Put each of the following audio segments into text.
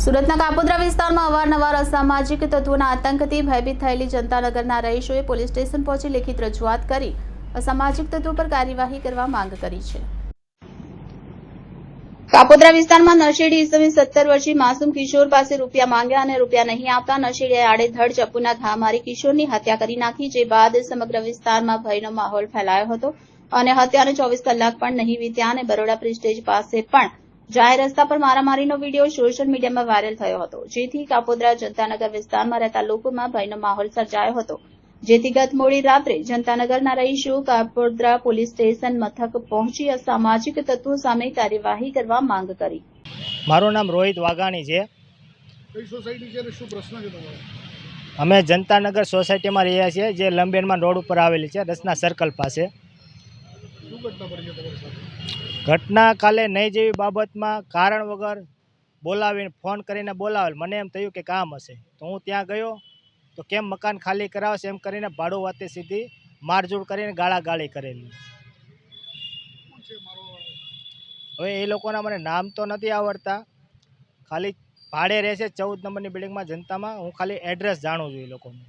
સુરતના કાપોદ્રા વિસ્તારમાં અવારનવાર અસામાજિક તત્વોના આતંકથી ભયભીત થયેલી જનતાનગરના રહીશોએ પોલીસ સ્ટેશન પહોંચી લેખિત રજૂઆત કરી અસામાજિક તત્વો પર કાર્યવાહી કરવા માંગ કરી છે. કાપોદ્રા વિસ્તારમાં નશેડી ઇસમે સત્તર વર્ષીય માસૂમ કિશોર પાસે રૂપિયા માંગ્યા અને રૂપિયા નહીં આપતા નશેડીએ આડેધડ ચપ્પુના ઘા મારી કિશોરની હત્યા કરી નાખી, જે બાદ સમગ્ર વિસ્તારમાં ભયનો માહોલ ફેલાયો હતો અને હત્યાને ચોવીસ કલાક પણ નહીં વીત્યા અને બરોડા પ્રિસ્ટેજ પાસે પણ જાહેર રસ્તા પર મારામારીનો વીડિયો સોશિયલ મીડિયામાં વાયરલ થયો હતો. જેથી કાપોદ્રા જનતાનગર વિસ્તારમાં રહેતા લોકોમાં ભયનો માહોલ સર્જાયો હતો. જેથી ગત મોડી રાત્રે જનતાનગરના રહીશો કાપોદ્રા પોલીસ સ્ટેશન મથક પહોંચી અસામાજિક તત્વો સામે કાર્યવાહી કરવા માંગ કરી. મારું નામ રોહિત વાઘાણી છે. કઈ સોસાયટી છે અને શું પ્રશ્ન છે તમારો? અમે જનતાનગર સોસાયટીમાં રહ્યા છીએ જે લંબેનમાં રોડ ઉપર આવેલી છે રસના સર્કલ પાસે. ઘટના કાલે નહીં જેવી બાબતમાં કારણ વગર બોલાવીને ફોન કરીને બોલાવેલ. મને એમ થયું કે કામ હશે. તો હું ત્યાં ગયો. તો કેમ મકાન ખાલી કરાવશે એમ કરીને ભાડું વાતે સીધી મારઝૂડ કરીને ગાળાગાળી કરેલી. હવે એ લોકોના મને નામ તો નથી આવડતા. ખાલી ભાડે રહેશે ચૌદ નંબરની બિલ્ડિંગમાં જનતામાં. હું ખાલી એડ્રેસ જાણું છું એ લોકોનું?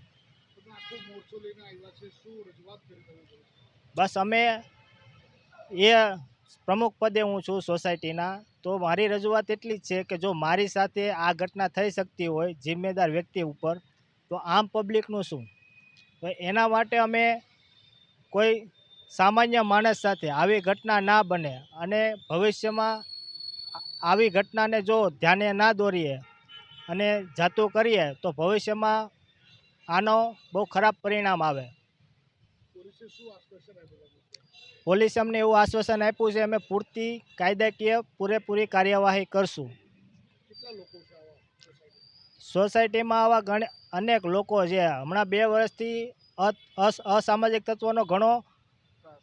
બસ અમે એ પ્રમુખ પદે હું છું સોસાયટીના. તો મારી રજૂઆત એટલી જ છે કે જો મારી સાથે આ ઘટના થઈ શકતી હોય, જિમ્મેદાર વ્યક્તિ ઉપર, તો આમ પબ્લિકનું શું? તો એના માટે અમે કોઈ સામાન્ય માણસ સાથે આવી ઘટના ના બને અને ભવિષ્યમાં આવી ઘટનાને જો ધ્યાને ના દોરીએ અને જાતું કરીએ, તો ભવિષ્યમાં આનો બહુ ખરાબ પરિણામ આવે. પોલીસે શું આશ્વાસન આપ્યું પોલીસે અમને એવું આશ્વાસન આપ્યું છે અમે પૂરતી કાયદાકીય પૂરેપૂરી કાર્યવાહી કરશું. સોસાયટીમાં? આવા ઘણા અનેક લોકો છે. હમણાં બે વર્ષથી અસામાજિક તત્વોનો ઘણો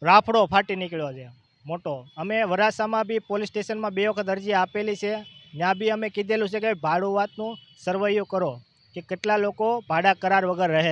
રાફડો ફાટી નીકળ્યો છે મોટો. અમે વરાસામાં બી પોલીસ સ્ટેશનમાં બે વખત અરજી આપેલી છે. ત્યાં બી અમે કીધેલું છે કે ભાડું વાતનું સર્વૈયું કરો કે કેટલા લોકો ભાડા કરાર વગર રહે